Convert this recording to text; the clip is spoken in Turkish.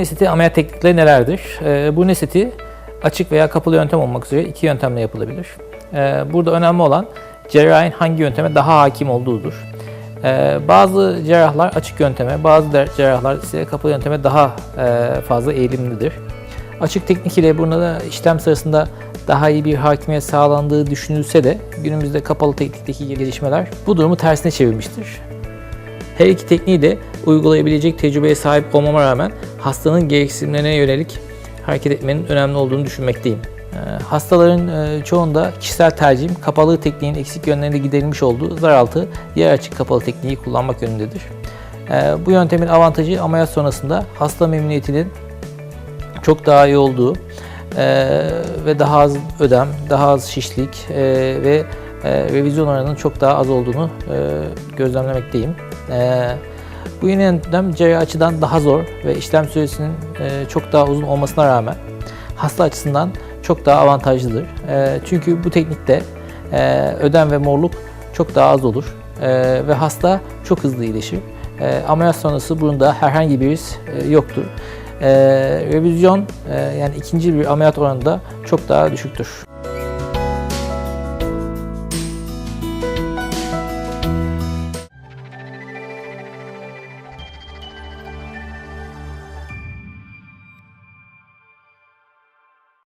Estetiği ameliyat teknikleri nelerdir? Ee, burun estetiği açık veya kapalı yöntem olmak üzere iki yöntemle yapılabilir. Ee, burada önemli olan cerrahın hangi yönteme daha hakim olduğudur. Ee, bazı cerrahlar açık yönteme, bazı cerrahlar ise kapalı yönteme daha e, fazla eğilimlidir. Açık teknik ile burada işlem sırasında daha iyi bir hakimiyet sağlandığı düşünülse de günümüzde kapalı teknikteki gelişmeler bu durumu tersine çevirmiştir. Her iki tekniği de uygulayabilecek tecrübeye sahip olmama rağmen hastanın gereksinimlerine yönelik hareket etmenin önemli olduğunu düşünmekteyim. Ee, Hastaların e, çoğunda kişisel tercihim kapalı tekniğin eksik yönlerinde giderilmiş olduğu zar altı yer açık kapalı tekniği kullanmak yönündedir. Ee, Bu yöntemin avantajı ameliyat sonrasında hasta memnuniyetinin çok daha iyi olduğu e, ve daha az ödem, daha az şişlik e, ve revizyon oranının çok daha az olduğunu gözlemlemekteyim. Bu yeni yöntem cerrahi açıdan daha zor ve işlem süresinin e, çok daha uzun olmasına rağmen hasta açısından çok daha avantajlıdır. E, çünkü bu teknikte e, ödem ve morluk çok daha az olur ve hasta çok hızlı iyileşir. Ameliyat sonrası burunda herhangi bir risk yoktur. Revizyon yani ikinci bir ameliyat oranında çok daha düşüktür.